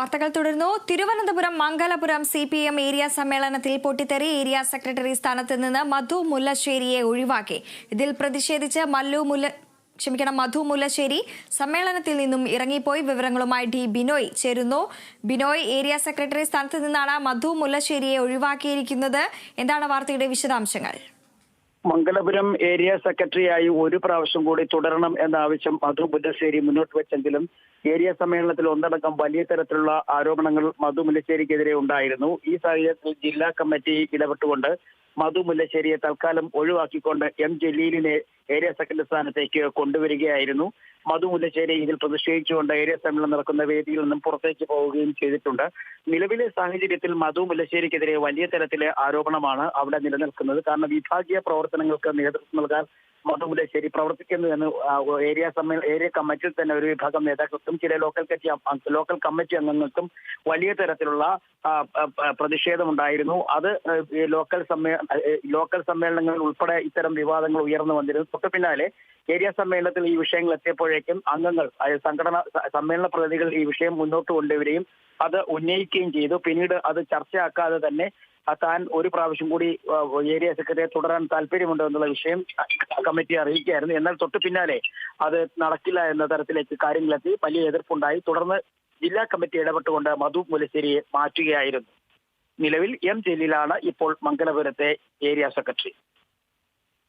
വാർത്തകൾ തുടരുന്നു. Thiruvananthapuram Mangalapuram C P M area സമ്മേളനത്തിൽ പൊട്ടിത്തെറി ഏരിയ സെക്രട്ടറി സ്ഥാനത്ത് നിന്ന് മധു മുല്ലശ്ശേരിയെ ഒഴിവാക്കി. ഇതിൽ പ്രതിഷേധിച്ച് മല്ലു മുല്ല ക്ഷമിക്കണം മധു മുല്ലശ്ശേരി സമ്മേളനത്തിൽ നിന്നും ഇറങ്ങിപ്പോയി. വിവരങ്ങളുമായി ഡി ബിനോയ് ചേരുന്നു. ബിനോയ് ഏരിയ സെക്രട്ടറി സ്ഥാനത്ത് നിന്നാണ് മധു മുല്ലശ്ശേരിയെ ഒഴിവാക്കിയിരിക്കുന്നത്. എന്താണ് വാർത്തയുടെ വിശദാംശങ്ങൾ? മംഗലപുരം ഏരിയ സെക്രട്ടറിയായി ഒരു പ്രാവശ്യം കൂടി തുടരണം എന്ന ആവശ്യം മധു മുല്ലശ്ശേരി മുന്നോട്ട് വെച്ചെങ്കിലും ഏരിയ സമ്മേളനത്തിൽ ഒന്നടക്കം വലിയ തരത്തിലുള്ള ആരോപണങ്ങൾ മധു മുല്ലശ്ശേരിക്കെതിരെ ഉണ്ടായിരുന്നു. ഈ സാഹചര്യത്തിൽ ജില്ലാ കമ്മിറ്റി ഇടപെട്ടുകൊണ്ട് മധു മുല്ലശ്ശേരിയെ തൽക്കാലം ഒഴിവാക്കിക്കൊണ്ട് എം ജലീലിനെ ഏരിയ സെക്രട്ടറി സ്ഥാനത്തേക്ക് കൊണ്ടുവരികയായിരുന്നു. മധു മുല്ലശ്ശേരി ഇതിൽ പ്രതിഷേധിച്ചുകൊണ്ട് ഏരിയ സമ്മേളനം നടക്കുന്ന വേദിയിൽ നിന്നും പുറത്തേക്ക് പോവുകയും ചെയ്തിട്ടുണ്ട്. നിലവിലെ സാഹചര്യത്തിൽ മധു മുല്ലശ്ശേരിക്കെതിരെ വലിയ തരത്തിലെ ആരോപണമാണ് അവിടെ നിലനിൽക്കുന്നത്. കാരണം വിഭാഗീയ പ്രവർത്തനങ്ങൾക്ക് നേതൃത്വം നൽകാൻ മധു മുല്ലശ്ശേരി പ്രവർത്തിക്കുന്നു എന്ന് ഏരിയ ഏരിയ കമ്മിറ്റിയിൽ തന്നെ ഒരു വിഭാഗം നേതാക്കൾക്കും ചില ലോക്കൽ കമ്മിറ്റി ലോക്കൽ കമ്മിറ്റി അംഗങ്ങൾക്കും വലിയ തരത്തിലുള്ള പ്രതിഷേധമുണ്ടായിരുന്നു. അത് ലോക്കൽ സമ്മേ ലോക്കൽ സമ്മേളനങ്ങളിൽ ഉൾപ്പെടെ ഇത്തരം വിവാദങ്ങൾ ഉയർന്നു വന്നിരുന്നു. തൊട്ടു പിന്നാലെ ഏരിയ സമ്മേളനത്തിൽ ഈ വിഷയങ്ങൾ എത്തിയപ്പോഴേക്കും അംഗങ്ങൾ സംഘടന സമ്മേളന പ്രതിനിധികൾ ഈ വിഷയം മുന്നോട്ട് കൊണ്ടുവരികയും അത് ഉന്നയിക്കുകയും ചെയ്തു. പിന്നീട് അത് ചർച്ചയാക്കാതെ തന്നെ താൻ ഒരു പ്രാവശ്യം കൂടി ഏരിയ സെക്രട്ടറിയെ തുടരാൻ താല്പര്യമുണ്ട് എന്നുള്ള വിഷയം കമ്മിറ്റി അറിയിക്കുകയായിരുന്നു. എന്നാൽ തൊട്ടു പിന്നാലെ അത് നടക്കില്ല എന്ന തരത്തിലേക്ക് കാര്യങ്ങളെത്തി. വലിയ എതിർപ്പുണ്ടായി. തുടർന്ന് ജില്ലാ കമ്മിറ്റി ഇടപെട്ടുകൊണ്ട് മധു മുലശ്ശേരിയെ മാറ്റുകയായിരുന്നു. നിലവിൽ എം ജലീലാണ് ഇപ്പോൾ മംഗലപുരത്തെ ഏരിയ സെക്രട്ടറി.